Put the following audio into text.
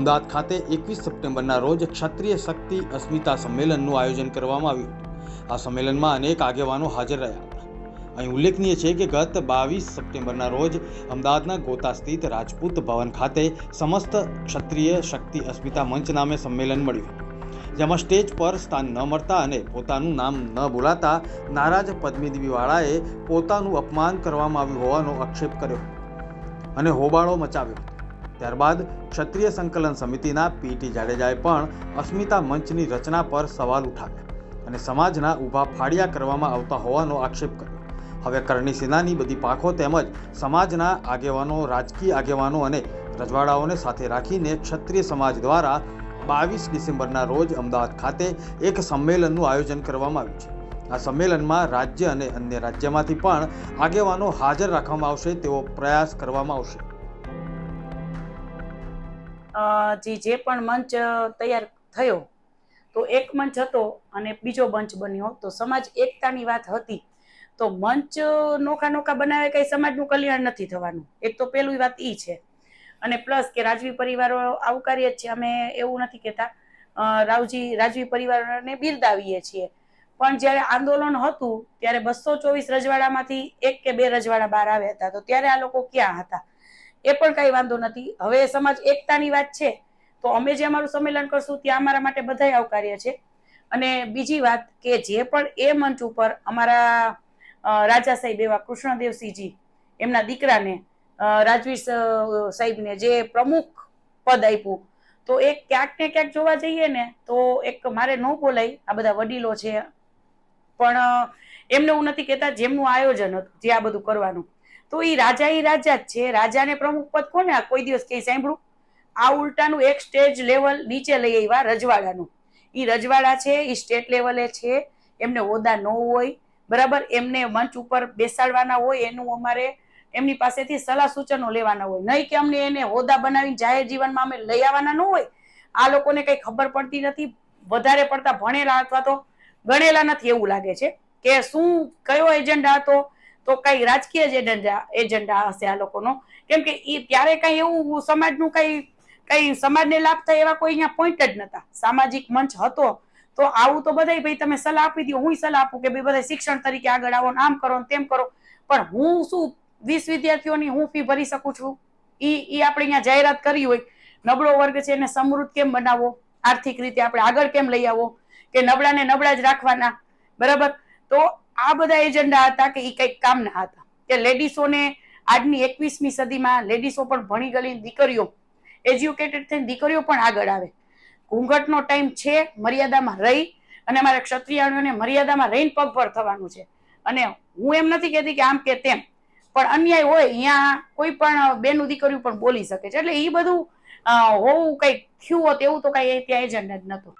અમદાવાદ ખાતે એકવીસ સપ્ટેમ્બરના રોજ ક્ષત્રિય શક્તિ અસ્મિતા સંમેલનનું આયોજન કરવામાં આવ્યું આ સંમેલનમાં અનેક આગેવાનો હાજર રહ્યા અહીં ઉલ્લેખનીય છે કે ગત બાવીસ સપ્ટેમ્બરના રોજ અમદાવાદના ગોતા સ્થિત રાજપૂત ભવન ખાતે સમસ્ત ક્ષત્રિય શક્તિ અસ્મિતા મંચ નામે સંમેલન મળ્યું જેમાં સ્ટેજ પર સ્થાન ન મળતા અને પોતાનું નામ ન બોલાતા નારાજ પદ્મિનીવાળાએ પોતાનું અપમાન કરવામાં આવ્યું હોવાનો આક્ષેપ કર્યો અને હોબાળો મચાવ્યો ત્યારબાદ ક્ષત્રિય સંકલન સમિતિના પીટી જાડેજાએ પણ અસ્મિતા મંચની રચના પર સવાલ ઉઠાવ્યા અને સમાજના ઊભા ફાળિયા કરવામાં આવતા હોવાનો આક્ષેપ કર્યો. હવે કરણી સેનાની બધી પાંખો તેમજ સમાજના આગેવાનો, રાજકીય આગેવાનો અને રજવાડાઓને સાથે રાખીને ક્ષત્રિય સમાજ દ્વારા બાવીસ ડિસેમ્બરના રોજ અમદાવાદ ખાતે એક સંમેલનનું આયોજન કરવામાં આવ્યું છે. આ સંમેલનમાં રાજ્ય અને અન્ય રાજ્યમાંથી પણ આગેવાનો હાજર રાખવામાં આવશે તેવો પ્રયાસ કરવામાં આવશે. જે જે પણ મંચ તૈયાર થયો, તો એક મંચ હતો અને બીજો મંચ બન્યો. તો સમાજ એકતાની વાત હતી. તો મંચ નોખા નોખા બનાવે કઈ સમાજનું કલ્યાણ નથી થવાનું. એક તો પેલું વાત એ છે. અને પ્લસ કે રાજવી પરિવારો આવકારીએ જ છે, અમે એવું નથી કહેતા. રાવજી, રાજવી પરિવારને બિરદાવીએ છીએ. પણ જ્યારે આંદોલન હતું, ત્યારે બસો ચોવીસ રજવાડામાંથી એક કે બે રજવાડા બહાર આવ્યા હતા. તો ત્યારે આ લોકો ક્યાં હતા? એ પણ કઈ વાંધો નથી. હવે સમાજ એકતાની વાત છે, તો અમે જે અમારું સંમેલન કરશું ત્યાં અમારા માટે બધાય આવકાર્ય છે. અને બીજી વાત કે જે પણ એ મંચ ઉપર અમારા રાજા સાહેબ એવા કૃષ્ણદેવસિંહજી, એમના દીકરાને રાજવીર સાહેબને જે પ્રમુખ પદ આપ્યું, તો એક ક્યાંક ને ક્યાંક જોવા જઈએ ને, તો એક મારે ન બોલાય, આ બધા વડીલો છે. પણ એમને હું નથી કહેતા જેમનું આયોજન હતું, જે આ બધું કરવાનું. તો એ રાજા એ રાજા જ છે. રાજાને પ્રમુખ પદ કોને? કોઈ દિવસ ક્યાંય સાંભળ્યું આ ઉલટાનું એક સ્ટેજ લેવલ નીચે લઈ આવ્યા રજવાડાનું. એ રજવાડા છે એ સ્ટેટ લેવલે છે. એમને હોદા ન હોય. બરાબર? એમને મંચ ઉપર બેસાડવાના હોય, એનું અમારે એમની પાસેથી સલાહ સૂચનો લેવાના હોય. નહીં કે અમને એને હોદા બનાવીને જાહેર જીવનમાં અમે લઈ આવવાના ન હોય. આ લોકોને કઈ ખબર પડતી નથી. વધારે પડતા ભણેલા અથવા તો ગણેલા નથી એવું લાગે છે કે શું કયો એજન્ડા હતો? તો કઈ રાજકીય જ એજન્ડા એજન્ડા હશે આ લોકોનો. કેમ કે એ ત્યારે કઈ એવું સમાજનું કઈ કઈ સમાજને લાભ થાય એવા કોઈ અહીંયા પોઈન્ટ જ નતા. સામાજિક મંચ હતો. તો આવું તો બધાય, ભાઈ તમે સલાહ આપી દો, હું સલાહ આપું કે ભાઈ બધા શિક્ષણ તરીકે આગળ આવો આમ કરો તેમ કરો. પણ હું શું, વીસ વિદ્યાર્થીઓની હું ફી ભરી શકું છું? ઈ ઈ આપણે અહીંયા જાહેરાત કરી હોય. નબળો વર્ગ છે એને સમૃદ્ધ કેમ બનાવવો આર્થિક રીતે આપણે આગળ કેમ લઈ આવો? કે નબળાને નબળા જ રાખવાના? બરાબર? તો આ બધા એજન્ડા હતા કે એ કંઈક કામના હતા. કે લેડીસોને આજની એકવીસમી સદીમાં લેડીસો પણ ભણી ગયેલી દીકરીઓ, એજ્યુકેટેડ થઈને દીકરીઓ પણ આગળ આવે. ઘૂંઘટનો ટાઈમ છે, મર્યાદામાં રહી અને અમારે ક્ષત્રિયાણીઓને મર્યાદામાં રહીને પગભર થવાનું છે. અને હું એમ નથી કહેતી કે આમ કે તેમ, પણ અન્યાય હોય અહીંયા કોઈ પણ બેનું દીકરીઓ પણ બોલી શકે છે. એટલે એ બધું હોવું કંઈક થયું હોત એવું તો કાંઈ ત્યાં એજન્ડા જ નહોતું.